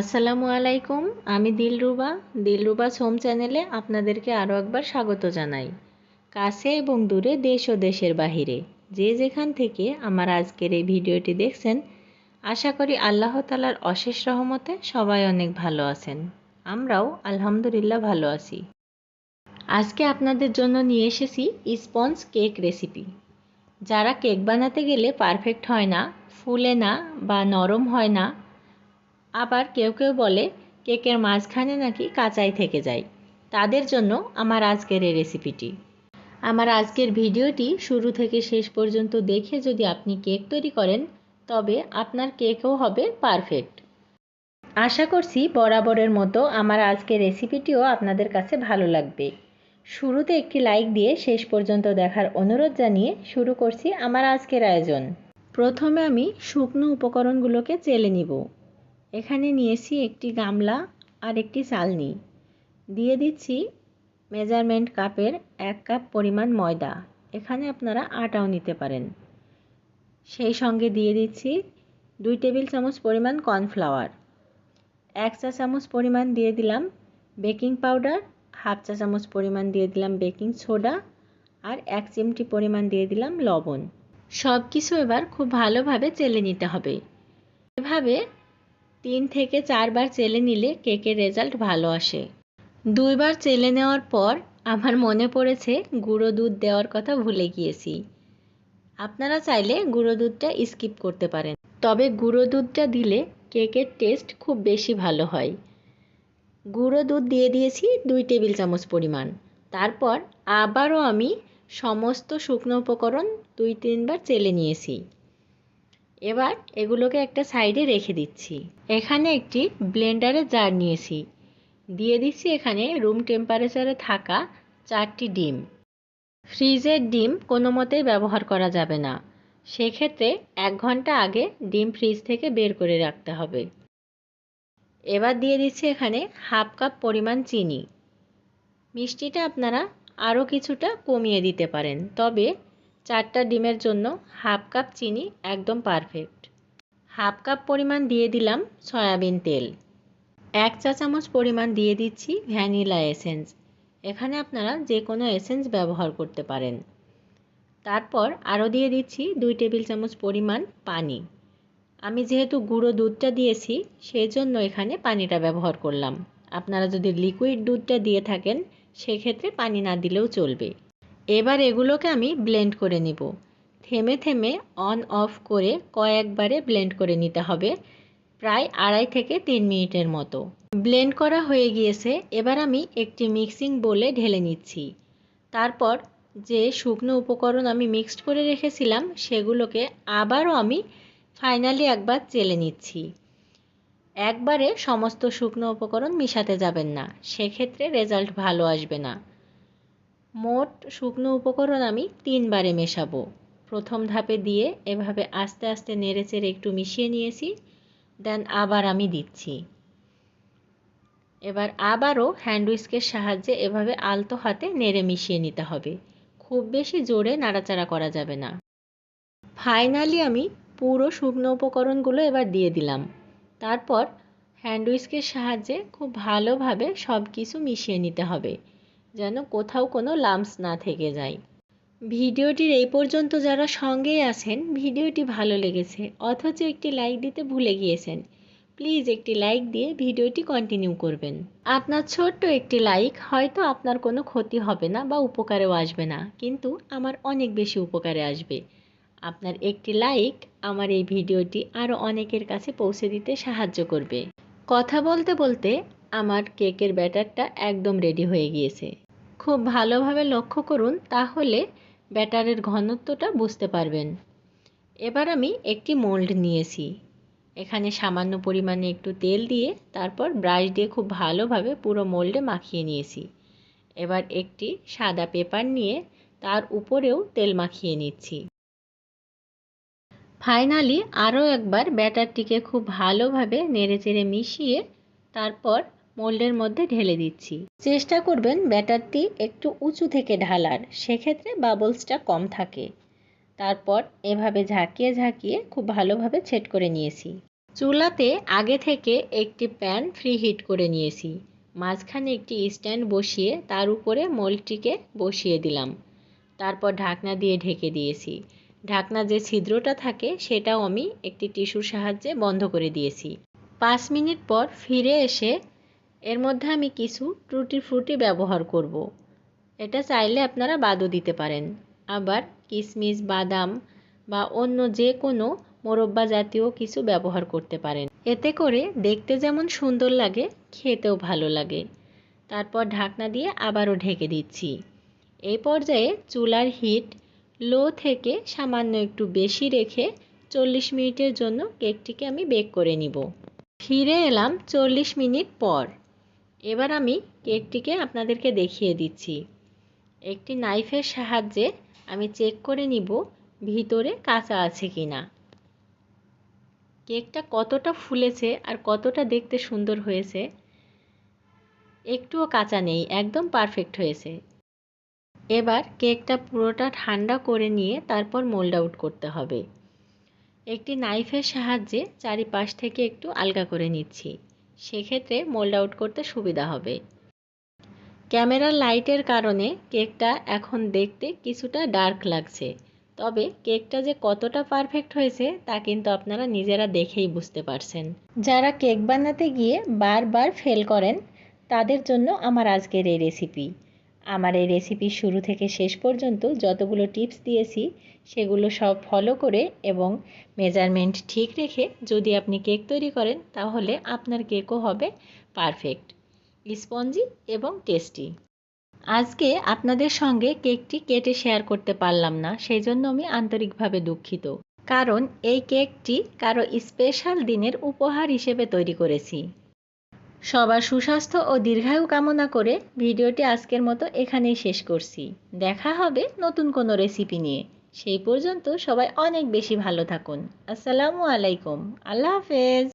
আসসালামু আলাইকুম, আমি দিলরুবা। দিলরুবাস হোম চ্যানেলে আপনাদেরকে আরও একবার স্বাগত জানাই। কাছে এবং দূরে দেশ ও দেশের বাহিরে যে যেখান থেকে আমার আজকের এই ভিডিওটি দেখছেন, আশা করি আল্লাহ তালার অশেষ রহমতে সবাই অনেক ভালো আছেন। আমরাও আলহামদুলিল্লাহ ভালো আছি। আজকে আপনাদের জন্য নিয়ে এসেছি স্পঞ্জ কেক রেসিপি। যারা কেক বানাতে গেলে পারফেক্ট হয় না, ফুলে না বা নরম হয় না আবার কেউ কেউ বলে, কেকের মাঝখানে নাকি কাঁচাই থেকে যায়। তাদের জন্য আমার আজকের এই রেসিপিটি আমার আজকের ভিডিওটি শুরু থেকে শেষ পর্যন্ত দেখে যদি আপনি কেক তৈরি করেন, তবে আপনার কেকও হবে পারফেক্ট আশা করছি বরাবরের মতো আমার আজকের রেসিপিটিও আপনাদের কাছে ভালো লাগবে। শুরুতে একটি লাইক দিয়ে শেষ পর্যন্ত দেখার অনুরোধ জানিয়ে শুরু করছি আমার আজকের আয়োজন। প্রথমে আমি শুকনো উপকরণগুলোকে চেলে নিব। এখানে নিয়েছি একটি গামলা আর একটি চালনি। দিয়ে দিচ্ছি মেজারমেন্ট কাপের এক কাপ পরিমাণ ময়দা। এখানে আপনারা আটাও নিতে পারেন। সেই সঙ্গে দিয়ে দিচ্ছি দুই টেবিল চামচ পরিমাণ কর্নফ্লাওয়ার। এক চা চামচ পরিমাণ দিয়ে দিলাম বেকিং পাউডার, হাফ চা চামচ পরিমাণ দিয়ে দিলাম বেকিং সোডা আর এক চিমটি পরিমাণ দিয়ে দিলাম লবণ। সব কিছু এবার খুব ভালোভাবে চেলে নিতে হবে। এভাবে তিন থেকে চারবার চেলে নিলে কেকের রেজাল্ট ভালো আসে। দুইবার চেলে নেওয়ার পর আমার মনে পড়েছে গুঁড়ো দুধ দেওয়ার কথা ভুলে গিয়েছি। আপনারা চাইলে গুঁড়ো দুধটা স্কিপ করতে পারেন। তবে গুঁড়ো দুধটা দিলে কেকের টেস্ট খুব বেশি ভালো হয়। গুঁড়ো দুধ দিয়ে দিয়েছি দুই টেবিল চামচ পরিমাণ। তারপর আবারও আমি সমস্ত শুকনো উপকরণ দুই তিনবার চেলে নিয়েছি। এবার এগুলোকে একটা সাইডে রেখে দিচ্ছি। এখানে একটি ব্লেন্ডারের জার নিয়েছি। দিয়ে দিচ্ছি এখানে রুম টেম্পারেচারে থাকা চারটি ডিম। ফ্রিজের ডিম কোনো মতেই ব্যবহার করা যাবে না। সেক্ষেত্রে এক ঘণ্টা আগে ডিম ফ্রিজ থেকে বের করে রাখতে হবে। এবার দিয়ে দিচ্ছি এখানে হাফ কাপ পরিমাণ চিনি। মিষ্টিটা আপনারা আরও কিছুটা কমিয়ে দিতে পারেন। তবে চারটা ডিমের জন্য হাফ কাপ চিনি একদম পারফেক্ট হাফ কাপ পরিমাণ দিয়ে দিলাম সয়াবিন তেল। এক চা চামচ পরিমাণ দিয়ে দিচ্ছি ভ্যানিলা এসেন্স। এখানে আপনারা যে কোনো এসেন্স ব্যবহার করতে পারেন। তারপর আরও দিয়ে দিচ্ছি দুই টেবিল চামচ পরিমাণ পানি। আমি যেহেতু গুঁড়ো দুধটা দিয়েছি সেই জন্য এখানে পানিটা ব্যবহার করলাম। আপনারা যদি লিকুইড দুধটা দিয়ে থাকেন, সেক্ষেত্রে পানি না দিলেও চলবে। এবার এগুলোকে আমি ব্লেন্ড করে নিব। থেমে থেমে অন অফ করে কয়েকবারে ব্লেন্ড করে নিতে হবে, প্রায় আড়াই থেকে তিন মিনিটের মতো। ব্লেন্ড করা হয়ে গিয়েছে, এবার আমি একটি মিক্সিং বোলে ঢেলে নিচ্ছি। তারপর যে শুকনো উপকরণ আমি মিক্সড করে রেখেছিলাম, সেগুলোকে আবারও আমি ফাইনালি একবার চেলে নিচ্ছি। একবারে সমস্ত শুকনো উপকরণ মিশাতে যাবেন না, সেক্ষেত্রে রেজাল্ট ভালো আসবে না। মোট শুকনো উপকরণ আমি তিনবারে মেশাবো। প্রথম ধাপে দিয়ে এভাবে আস্তে আস্তে নেড়েচেড়ে একটু মিশিয়ে নিয়েছি, দেন আবার আমি দিচ্ছি। এবার আবারও হ্যান্ড উইস্কের সাহায্যে এভাবে আলতো হাতে নেড়ে মিশিয়ে নিতে হবে। খুব বেশি জোরে নাড়াচাড়া করা যাবে না। ফাইনালি আমি পুরো শুকনো উপকরণগুলো এবার দিয়ে দিলাম। তারপর হ্যান্ড উইস্কের সাহায্যে খুব ভালোভাবে সব কিছু মিশিয়ে নিতে হবে। যেন কোথাও কোনো লাম্পস না থেকে যায়। ভিডিওটির এই পর্যন্ত যারা সঙ্গেই আছেন, ভিডিওটি ভালো লেগেছে, অথচ একটি লাইক দিতে ভুলে গিয়েছেন প্লিজ একটি লাইক দিয়ে ভিডিওটি কন্টিনিউ করবেন। আপনার ছোট্ট একটি লাইক হয়তো আপনার কোনো ক্ষতি হবে না বা উপকারেও আসবে না, কিন্তু আমার অনেক বেশি উপকারে আসবে। আপনার একটি লাইক আমার এই ভিডিওটি আরও অনেকের কাছে পৌঁছে দিতে সাহায্য করবে। কথা বলতে বলতে আমার কেকের ব্যাটারটা একদম রেডি হয়ে গিয়েছে। খুব ভালোভাবে লক্ষ্য করুন, তাহলে ব্যাটারের ঘনত্বটা বুঝতে পারবেন। এবার আমি একটি মোল্ড নিয়েছি। এখানে সামান্য পরিমাণে একটু তেল দিয়ে তারপর ব্রাশ দিয়ে খুব ভালোভাবে পুরো মোল্ডে মাখিয়ে নিয়েছি। এবার একটি সাদা পেপার নিয়ে তার উপরেও তেল মাখিয়ে নিচ্ছি। ফাইনালি আরও একবার ব্যাটারটিকে খুব ভালোভাবে নেড়েচেড়ে মিশিয়ে তারপর মোল্ডের মধ্যে ঢেলে দিচ্ছি। চেষ্টা করবেন ব্যাটারটি একটু উঁচু থেকে ঢালার, সেক্ষেত্রে বাবলসটা কম থাকে। তারপর এভাবে ঝাঁকিয়ে ঝাঁকিয়ে খুব ভালোভাবে ছেট করে নিয়েছি। চুলাতে আগে থেকে একটি প্যান ফ্রি হিট করে নিয়েছি। মাঝখানে একটি স্ট্যান্ড বসিয়ে তার উপরে মোলটিকে বসিয়ে দিলাম। তারপর ঢাকনা দিয়ে ঢেকে দিয়েছি। ঢাকনা যে ছিদ্রটা থাকে, সেটাও আমি একটি টিস্যুর সাহায্যে বন্ধ করে দিয়েছি। পাঁচ মিনিট পর ফিরে এসে এর মধ্যে আমি কিছু টুটি ফ্রুটি ব্যবহার করব। এটা চাইলে আপনারা বাদও দিতে পারেন। আবার কিশমিশ বাদাম বা অন্য যে কোনো মোরব্বা জাতীয় কিছু ব্যবহার করতে পারেন। এতে করে দেখতে যেমন সুন্দর লাগে, খেতেও ভালো লাগে। তারপর ঢাকনা দিয়ে আবারও ঢেকে দিচ্ছি। এই পর্যায়ে চুলার হিট লো থেকে সামান্য একটু বেশি রেখে চল্লিশ মিনিটের জন্য কেকটিকে আমি বেক করে নিব। ফিরে এলাম চল্লিশ মিনিট পর। এবার আমি কেকটিকে আপনাদেরকে দেখিয়ে দিচ্ছি। একটি নাইফের সাহায্যে আমি চেক করে নিব ভিতরে কাঁচা আছে কি না কেকটা কতটা ফুলেছে আর কতটা দেখতে সুন্দর হয়েছে, একটুও কাঁচা নেই, একদম পারফেক্ট হয়েছে। এবার কেকটা পুরোটা ঠান্ডা করে নিয়ে তারপর মোল্ড আউট করতে হবে। একটি নাইফের সাহায্যে চারিপাশ থেকে একটু আলগা করে নিচ্ছি। সেক্ষেত্রে মোল্ড আউট করতে সুবিধা হবে। ক্যামেরার লাইটের কারণে কেকটা এখন দেখতে কিছুটা ডার্ক লাগছে। তবে কেকটা যে কতটা পারফেক্ট হয়েছে তা কিন্তু আপনারা নিজেরা দেখেই বুঝতে পারছেন। যারা কেক বানাতে গিয়ে বারবার ফেল করেন, তাদের জন্য আমার আজকের এই রেসিপি আমার এই রেসিপি শুরু থেকে শেষ পর্যন্ত যতগুলো টিপস দিয়েছি, সেগুলো সব ফলো করে এবং মেজারমেন্ট ঠিক রেখে যদি আপনি কেক তৈরি করেন, তাহলে আপনার কেকও হবে পারফেক্ট স্পঞ্জি এবং টেস্টি আজকে আপনাদের সঙ্গে কেকটি কেটে শেয়ার করতে পারলাম না, সেই জন্য আমি আন্তরিকভাবে দুঃখিত। কারণ এই কেকটি কারও স্পেশাল দিনের উপহার হিসেবে তৈরি করেছি। সবার সুস্বাস্থ্য ও দীর্ঘায়ু কামনা করে ভিডিওটি আজকের মতো এখানেই শেষ করছি। দেখা হবে নতুন কোনো রেসিপি নিয়ে। সেই পর্যন্ত সবাই অনেক বেশি ভালো থাকুন। আসসালামু আলাইকুম। আল্লাহ হাফেজ।